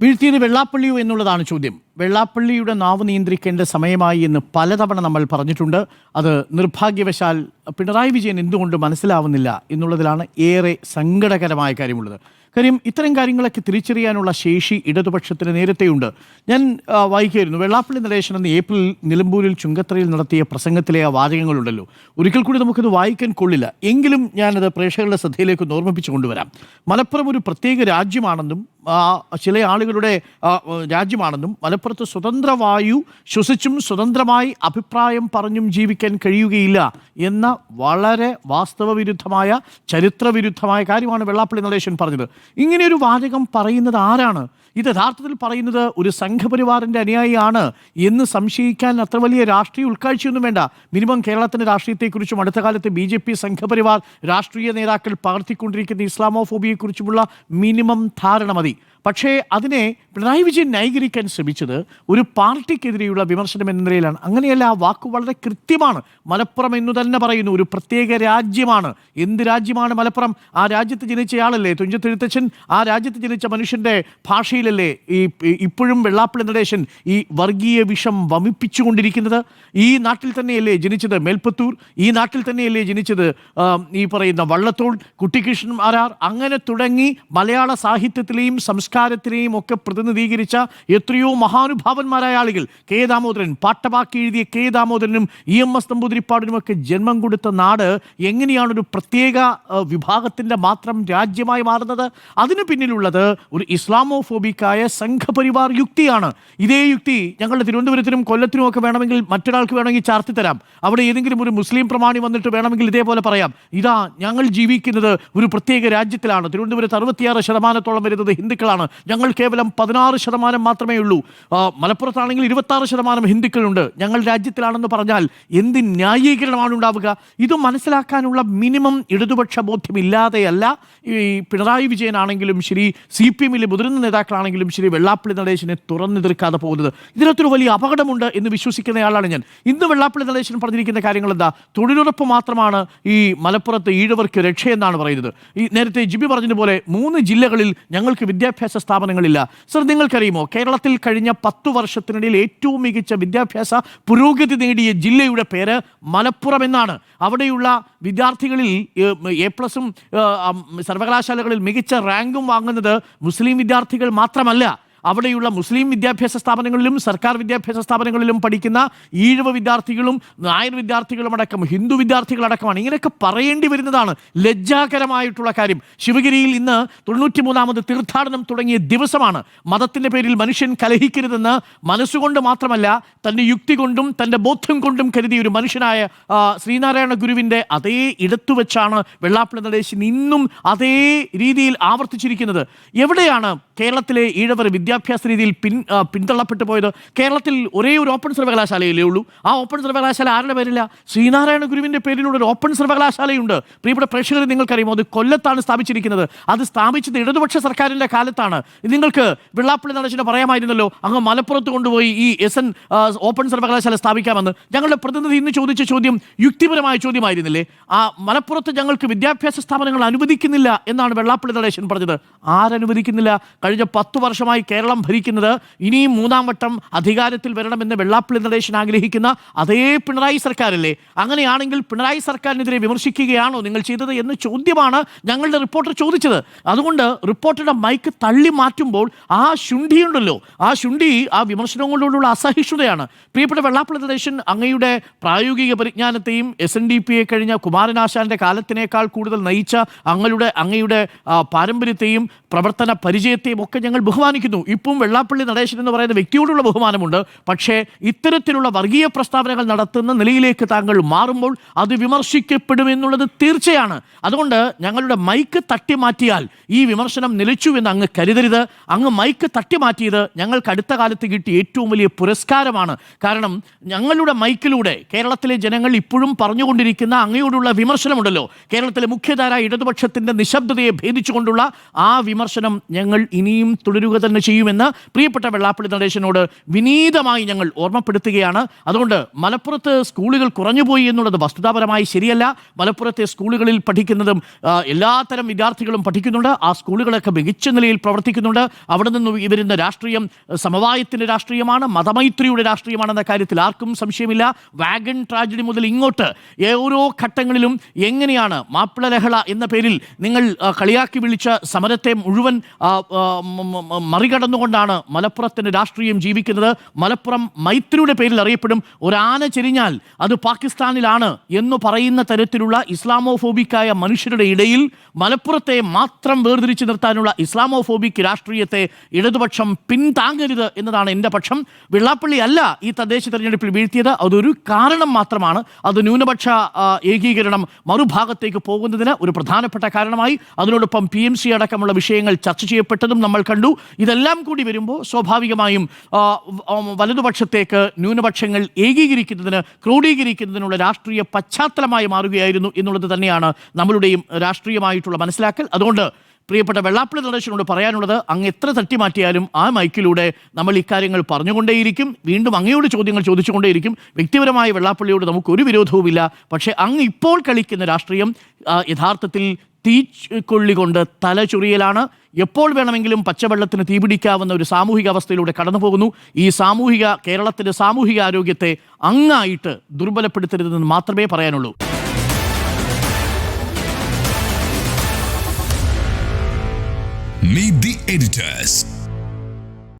വീഴ്ത്തിയത് വെള്ളാപ്പള്ളിയോ എന്നുള്ളതാണ് ചോദ്യം. വെള്ളാപ്പള്ളിയുടെ നാവ് നിയന്ത്രിക്കേണ്ട സമയമായി എന്ന് പലതവണ നമ്മൾ പറഞ്ഞിട്ടുണ്ട്. അത് നിർഭാഗ്യവശാൽ പിണറായി വിജയൻ എന്തുകൊണ്ട് മനസ്സിലാവുന്നില്ല എന്നുള്ളതിലാണ് ഏറെ സങ്കടകരമായ കാര്യമുള്ളത്. കാര്യം ഇത്തരം കാര്യങ്ങളൊക്കെ തിരിച്ചറിയാനുള്ള ശേഷി ഇടതുപക്ഷത്തിന് നേരത്തെയുണ്ട്. ഞാൻ വായിക്കുമായിരുന്നു വെള്ളാപ്പള്ളി നടേശൻ എന്ന് ഏപ്രിൽ നിലമ്പൂരിൽ ചുങ്കത്തറയിൽ നടത്തിയ പ്രസംഗത്തിലെ ആ വാചകങ്ങളുണ്ടല്ലോ. ഒരിക്കൽ കൂടി നമുക്കത് വായിക്കാൻ കൊള്ളില്ല. എങ്കിലും ഞാനത് പ്രേക്ഷകരുടെ ശ്രദ്ധയിലേക്ക് ഓർമ്മിപ്പിച്ചു കൊണ്ടുവരാം. മലപ്പുറം ഒരു പ്രത്യേക രാജ്യമാണെന്നും ചില ആളുകളുടെ രാജ്യമാണെന്നും മലപ്പുറത്ത് സ്വതന്ത്ര വായു ശ്വസിച്ചും സ്വതന്ത്രമായി അഭിപ്രായം പറഞ്ഞും ജീവിക്കാൻ കഴിയുകയില്ല എന്ന വളരെ വാസ്തവവിരുദ്ധമായ ചരിത്രവിരുദ്ധമായ കാര്യമാണ് വെള്ളാപ്പള്ളി നടേശൻ പറഞ്ഞത്. ഇങ്ങനെയൊരു വാചകം പറയുന്നത് ആരാണ്? ഇത് യഥാർത്ഥത്തിൽ പറയുന്നത് ഒരു സംഘപരിവാറിന്റെ അനുയായിയാണ് എന്ന് സംശയിക്കാൻ അത്ര വലിയ രാഷ്ട്രീയ ഉൾക്കാഴ്ചയൊന്നും വേണ്ട. മിനിമം കേരളത്തിന്റെ രാഷ്ട്രീയത്തെക്കുറിച്ചും അടുത്ത കാലത്ത് ബി ജെ പി സംഘപരിവാർ രാഷ്ട്രീയ നേതാക്കൾ പകർത്തിക്കൊണ്ടിരിക്കുന്ന ഇസ്ലാമോഫോബിയെക്കുറിച്ചുമുള്ള മിനിമം ധാരണ മതി. പക്ഷേ അതിനെ പിണറായി വിജയൻ ന്യായീകരിക്കാൻ ശ്രമിച്ചത് ഒരു പാർട്ടിക്കെതിരെയുള്ള വിമർശനം എന്ന നിലയിലാണ്. അങ്ങനെയല്ല ആ വാക്ക് വളരെ കൃത്യമാണ്. മലപ്പുറം എന്നു തന്നെ പറയുന്നു ഒരു പ്രത്യേക രാജ്യമാണ്. എന്ത് രാജ്യമാണ് മലപ്പുറം? ആ രാജ്യത്ത് ജനിച്ചയാളല്ലേ തുഞ്ചത്തെഴുത്തച്ഛൻ ആ രാജ്യത്ത് ജനിച്ച മനുഷ്യന്റെ ഭാഷയിലല്ലേ ഈ ഇപ്പോഴും വെള്ളാപ്പള്ളി നടേശൻ ഈ വർഗീയ വിഷം വമിപ്പിച്ചുകൊണ്ടിരിക്കുന്നത്? ഈ നാട്ടിൽ തന്നെയല്ലേ ജനിച്ചത് മേൽപ്പത്തൂർ? ഈ നാട്ടിൽ തന്നെയല്ലേ ജനിച്ചത് ഈ പറയുന്ന വള്ളത്തോൾ കുട്ടിക്കൃഷ്ണൻ ആരാർ? അങ്ങനെ തുടങ്ങി മലയാള സാഹിത്യത്തിലെയും സംസ്കാരത്തിലെയും ഒക്കെ പ്രതിനിധീകരിച്ച എത്രയോ മഹാനുഭാവന്മാരായ ആളുകൾ. കെ. ദാമോദരൻ പാട്ടമാക്കി എഴുതിയ കെ. ദാമോദരനും ഇ. എം. എസ്. നമ്പൂതിരിപ്പാടിനും ഒക്കെ ജന്മം കൊടുത്ത നാട് എങ്ങനെയാണ് ഒരു പ്രത്യേക വിഭാഗത്തിന്റെ മാത്രം രാജ്യമായി മാറുന്നത്? അതിന് പിന്നിലുള്ളത് ഒരു ഇസ്ലാമോഫോബിക്കായ സംഘപരിവാർ യുക്തിയാണ്. ഇതേ യുക്തി ഞങ്ങളുടെ തിരുവനന്തപുരത്തിനും കൊല്ലത്തിനും ഒക്കെ വേണമെങ്കിൽ മറ്റൊരാൾക്ക് വേണമെങ്കിൽ ചാർത്തി തരാം. അവിടെ ഏതെങ്കിലും ഒരു മുസ്ലിം പ്രമാണി വന്നിട്ട് വേണമെങ്കിൽ ഇതേപോലെ പറയാം. ഇതാ ഞങ്ങൾ ജീവിക്കുന്നത് ഒരു പ്രത്യേക രാജ്യത്തിലാണ്. തിരുവനന്തപുരത്ത് അറുപത്തിയാറ് ശതമാനത്തോളം വരുന്നത് ഹിന്ദുക്കളാണ്. ഞങ്ങൾ കേവലം പതിനാറ് ശതമാനം മാത്രമേ ഉള്ളൂ. മലപ്പുറത്താണെങ്കിൽ ഇരുപത്താറ് ശതമാനം ഹിന്ദുക്കളുണ്ട്. ഞങ്ങൾ രാജ്യത്തിലാണെന്ന് പറഞ്ഞാൽ എന്ത് ന്യായീകരണമാണ് ഉണ്ടാവുക? ഇത് മനസ്സിലാക്കാനുള്ള മിനിമം ഇടതുപക്ഷ ബോധ്യമില്ലാതെയല്ല. ഈ പിണറായി വിജയനാണെങ്കിലും ശരി സി പി എമ്മിലെ മുതിർന്ന നേതാക്കളാണെങ്കിലും ശ്രീ വെള്ളാപ്പള്ളി നടേശനെ തുറന്നെതിർക്കാതെ പോകുന്നത്. ഇതിനകത്തൊരു വലിയ അപകടമുണ്ട് എന്ന് വിശ്വസിക്കുന്നയാളാണ് ഞാൻ. ഇന്ന് വെള്ളാപ്പള്ളി നടേശൻ പറഞ്ഞിരിക്കുന്ന കാര്യങ്ങൾ എന്താ തൊഴിലുറപ്പ് മാത്രമാണ് ഈ മലപ്പുറത്ത് ഈഴവർക്ക് രക്ഷയെന്നാണ് പറയുന്നത്. ഈ നേരത്തെ ജിബി പറഞ്ഞതുപോലെ മൂന്ന് ജില്ലകളിൽ ഞങ്ങൾക്ക് വിദ്യാഭ്യാസ സ്ഥാപനങ്ങളില്ല. സർ നിങ്ങൾക്കറിയുമോ കേരളത്തിൽ കഴിഞ്ഞ പത്തു വർഷത്തിനിടയിൽ ഏറ്റവും മികച്ച വിദ്യാഭ്യാസ പുരോഗതി നേടിയ ജില്ലയുടെ പേര് മലപ്പുറം എന്നാണ്. അവിടെയുള്ള വിദ്യാർത്ഥികളിൽ എ പ്ലസും സർവകലാശാലകളിൽ മികച്ച റാങ്കും വാങ്ങുന്നത് മുസ്ലിം വിദ്യാർത്ഥികൾ മാത്രമല്ല. അവിടെയുള്ള മുസ്ലിം വിദ്യാഭ്യാസ സ്ഥാപനങ്ങളിലും സർക്കാർ വിദ്യാഭ്യാസ സ്ഥാപനങ്ങളിലും പഠിക്കുന്ന ഈഴവ വിദ്യാർത്ഥികളും നായർ വിദ്യാർത്ഥികളും അടക്കം ഹിന്ദു വിദ്യാർത്ഥികളടക്കമാണ്. ഇങ്ങനെയൊക്കെ പറയേണ്ടി വരുന്നതാണ് ലജ്ജാകരമായിട്ടുള്ള കാര്യം. ശിവഗിരിയിൽ ഇന്ന് തൊണ്ണൂറ്റി മൂന്നാമത് തീർത്ഥാടനം തുടങ്ങിയ ദിവസമാണ്. മതത്തിന്റെ പേരിൽ മനുഷ്യൻ കലഹിക്കരുതെന്ന് മനസ്സുകൊണ്ട് മാത്രമല്ല തന്റെ യുക്തി കൊണ്ടും തന്റെ ബോധ്യം കൊണ്ടും കരുതിയ ഒരു മനുഷ്യനായ ശ്രീനാരായണ ഗുരുവിന്റെ അതേ ഇടത്തു വെച്ചാണ് വെള്ളാപ്പള്ളി നടേശൻ ഇന്നും അതേ രീതിയിൽ ആവർത്തിച്ചിരിക്കുന്നത്. എവിടെയാണ് കേരളത്തിലെ ഈഴവർ വിദ്യാഭ്യാസ രീതിയിൽ പിൻ പിന്തള്ളപ്പെട്ടു പോയത് കേരളത്തിൽ ഒരേ ഒരു ഓപ്പൺ സർവകലാശാലയിലേ ഉള്ളൂ. ആ ഓപ്പൺ സർവകലാശാല ആരുടെ പേരില്ല ശ്രീനാരായണ ഗുരുവിന്റെ പേരിലുള്ള ഒരു ഓപ്പൺ സർവകലാശാലയുണ്ട്. പ്രിയപ്പെട്ട പ്രേക്ഷകർ നിങ്ങൾക്കറിയുമോ അത് കൊല്ലത്താണ് സ്ഥാപിച്ചിരിക്കുന്നത്. അത് സ്ഥാപിച്ചത് ഇടതുപക്ഷ സർക്കാരിന്റെ കാലത്താണ്. നിങ്ങൾക്ക് വെള്ളാപ്പള്ളി നടേശന് പറയാമായിരുന്നല്ലോ അങ്ങ് മലപ്പുറത്ത് കൊണ്ടുപോയി ഈ എസ് എൻ ഓപ്പൺ സർവകലാശാല സ്ഥാപിക്കാമെന്ന്. ഞങ്ങളുടെ പ്രതിനിധി ഇന്ന് ചോദിച്ച ചോദ്യം യുക്തിപരമായ ചോദ്യമായിരുന്നില്ലേ? ആ മലപ്പുറത്ത് ഞങ്ങൾക്ക് വിദ്യാഭ്യാസ സ്ഥാപനങ്ങൾ അനുവദിക്കുന്നില്ല എന്നാണ് വെള്ളാപ്പള്ളി നടേശൻ പറഞ്ഞത്. ആരനുവദിക്കുന്നില്ല? കഴിഞ്ഞ പത്തു വർഷമായി കേരളം ഭരിക്കുന്നത് ഇനിയും മൂന്നാം വട്ടം അധികാരത്തിൽ വരണമെന്ന് വെള്ളാപ്പള്ളി നടേശൻ ആഗ്രഹിക്കുന്ന അതേ പിണറായി സർക്കാരല്ലേ? അങ്ങനെയാണെങ്കിൽ പിണറായി സർക്കാരിനെതിരെ വിമർശിക്കുകയാണോ നിങ്ങൾ ചെയ്തത് എന്ന ചോദ്യമാണ് ഞങ്ങളുടെ റിപ്പോർട്ടർ ചോദിച്ചത്. അതുകൊണ്ട് റിപ്പോർട്ടറുടെ മൈക്ക് തള്ളി മാറ്റുമ്പോൾ ആ ശുണ്ഠിയുണ്ടല്ലോ ആ ശുണ്ഠി ആ വിമർശനങ്ങളോടുള്ള അസഹിഷ്ണുതയാണ്. പ്രിയപ്പെട്ട വെള്ളാപ്പള്ളി നടേശൻ അങ്ങയുടെ പ്രായോഗിക പരിജ്ഞാനത്തെയും എസ് എൻ ഡി പിയെ കഴിഞ്ഞ കുമാരനാശാന്റെ കാലത്തിനേക്കാൾ കൂടുതൽ നയിച്ച അങ്ങയുടെ അങ്ങയുടെ പാരമ്പര്യത്തെയും പ്രവർത്തന പരിചയത്തെയും ഒക്കെ ഞങ്ങൾ ബഹുമാനിക്കുന്നു. ഇപ്പം വെള്ളാപ്പള്ളി നടേശൻ എന്ന് പറയുന്ന വ്യക്തിയോടുള്ള ബഹുമാനമുണ്ട്. പക്ഷേ ഇത്തരത്തിലുള്ള വർഗീയ പ്രസ്താവനകൾ നടത്തുന്ന നിലയിലേക്ക് താങ്കൾ മാറുമ്പോൾ അത് വിമർശിക്കപ്പെടുമെന്നുള്ളത് തീർച്ചയാണ്. അതുകൊണ്ട് ഞങ്ങളുടെ മൈക്ക് തട്ടി മാറ്റിയാൽ ഈ വിമർശനം നിലച്ചു എന്ന് അങ്ങ് കരുതരുത്. അങ്ങ് മൈക്ക് തട്ടി മാറ്റിയത് ഞങ്ങൾക്ക് അടുത്ത കാലത്ത് കിട്ടിയ ഏറ്റവും വലിയ പുരസ്കാരമാണ്. കാരണം ഞങ്ങളുടെ മൈക്കിലൂടെ കേരളത്തിലെ ജനങ്ങൾ ഇപ്പോഴും പറഞ്ഞുകൊണ്ടിരിക്കുന്ന അങ്ങയോടുള്ള വിമർശനമുണ്ടല്ലോ. കേരളത്തിലെ മുഖ്യധാര ഇടതുപക്ഷത്തിന്റെ നിശബ്ദതയെ ഭേദിച്ചുകൊണ്ടുള്ള ആ വിമർശനം ഞങ്ങൾ ഇനിയും തുടരുക തന്നെ ചെയ്യും. ചെയ്യുമെന്ന് പ്രിയപ്പെട്ട വെള്ളാപ്പള്ളി നടേശനോട് വിനീതമായി ഞങ്ങൾ ഓർമ്മപ്പെടുത്തുകയാണ്. അതുകൊണ്ട് മലപ്പുറത്ത് സ്കൂളുകൾ കുറഞ്ഞുപോയി എന്നുള്ളത് വസ്തുതാപരമായി ശരിയല്ല. മലപ്പുറത്തെ സ്കൂളുകളിൽ പഠിക്കുന്നതും എല്ലാത്തരം വിദ്യാർത്ഥികളും പഠിക്കുന്നുണ്ട്. ആ സ്കൂളുകളൊക്കെ മികച്ച നിലയിൽ പ്രവർത്തിക്കുന്നുണ്ട്. അവിടെ നിന്ന് വരുന്ന രാഷ്ട്രീയം സമവായത്തിന്റെ രാഷ്ട്രീയമാണ് മതമൈത്രിയുടെ രാഷ്ട്രീയമാണെന്ന കാര്യത്തിൽ ആർക്കും സംശയമില്ല. വാഗൺ ട്രാജഡി മുതൽ ഇങ്ങോട്ട് ഓരോ ഘട്ടങ്ങളിലും എങ്ങനെയാണ് മാപ്പിള ലഹള എന്ന പേരിൽ നിങ്ങൾ കളിയാക്കി വിളിച്ച സമരത്തെ മുഴുവൻ ആ, ആ, മ- മ- മ- മറികടന്നുകൊണ്ടാണ് മലപ്പുറത്തിന്റെ രാഷ്ട്രീയം ജീവിക്കുന്നത്. മലപ്പുറം മൈത്രിയുടെ പേരിൽ അറിയപ്പെടും. ഒരാന ചെരിഞ്ഞാൽ അത് പാകിസ്ഥാനിലാണ് എന്ന് പറയുന്ന തരത്തിലുള്ള ഇസ്ലാമോഫോബിക്കായ മനുഷ്യരുടെ ഇടയിൽ മലപ്പുറത്തെ മാത്രം വേർതിരിച്ചു നിർത്താനുള്ള ഇസ്ലാമോഫോബിക് രാഷ്ട്രീയത്തെ ഇടതുപക്ഷം പിന്താങ്ങരുത് എന്നതാണ് എന്റെ പക്ഷം. വെള്ളാപ്പള്ളി അല്ല ഈ തദ്ദേശ തെരഞ്ഞെടുപ്പിൽ വീഴ്ത്തിയത്. അതൊരു കാരണം മാത്രമാണ്. അത് ന്യൂനപക്ഷ ഏകീകരണം മറുഭാഗത്തേക്ക് പോകുന്നതിന് ഒരു പ്രധാനപ്പെട്ട കാരണമായി. അതിനോടൊപ്പം പി എം സി അടക്കമുള്ള വിഷയങ്ങൾ ചർച്ച ചെയ്യപ്പെട്ടതും നമ്മൾ കണ്ടു. ഇതെല്ലാം കൂടി വരുമ്പോൾ സ്വാഭാവികമായും വലതുപക്ഷത്തേക്ക് ന്യൂനപക്ഷങ്ങൾ ഏകീകരിക്കുന്നതിന് ക്രോഡീകരിക്കുന്നതിനുള്ള രാഷ്ട്രീയ പശ്ചാത്തലമായി മാറുകയായിരുന്നു എന്നുള്ളത് തന്നെയാണ് നമ്മളുടെയും രാഷ്ട്രീയമായിട്ടുള്ള മനസ്സിലാക്കൽ. അതുകൊണ്ട് പ്രിയപ്പെട്ട വെള്ളാപ്പള്ളി നടേശനോട് പറയാനുള്ളത് അങ്ങ് എത്ര തട്ടിമാറ്റിയാലും ആ മൈക്കിലൂടെ നമ്മൾ ഇക്കാര്യങ്ങൾ പറഞ്ഞുകൊണ്ടേയിരിക്കും. വീണ്ടും അങ്ങയോട് ചോദ്യങ്ങൾ ചോദിച്ചുകൊണ്ടേയിരിക്കും. വ്യക്തിപരമായ വെള്ളാപ്പള്ളിയോട് നമുക്ക് ഒരു വിരോധവുമില്ല. പക്ഷേ അങ്ങ് ഇപ്പോൾ കളിക്കുന്ന രാഷ്ട്രീയം യഥാർത്ഥത്തിൽ തീക്കൊള്ളി കൊണ്ട് തല ചൊറിയലാണ്. എപ്പോൾ വേണമെങ്കിലും പച്ചവെള്ളത്തിന് തീപിടിക്കാവുന്ന ഒരു സാമൂഹിക അവസ്ഥയിലൂടെ കടന്നു പോകുന്നു ഈ സാമൂഹിക കേരളത്തിന്റെ സാമൂഹിക ആരോഗ്യത്തെ അങ്ങായിട്ട് ദുർബലപ്പെടുത്തരുതെന്ന് മാത്രമേ പറയാനുള്ളൂ. Meet the editors.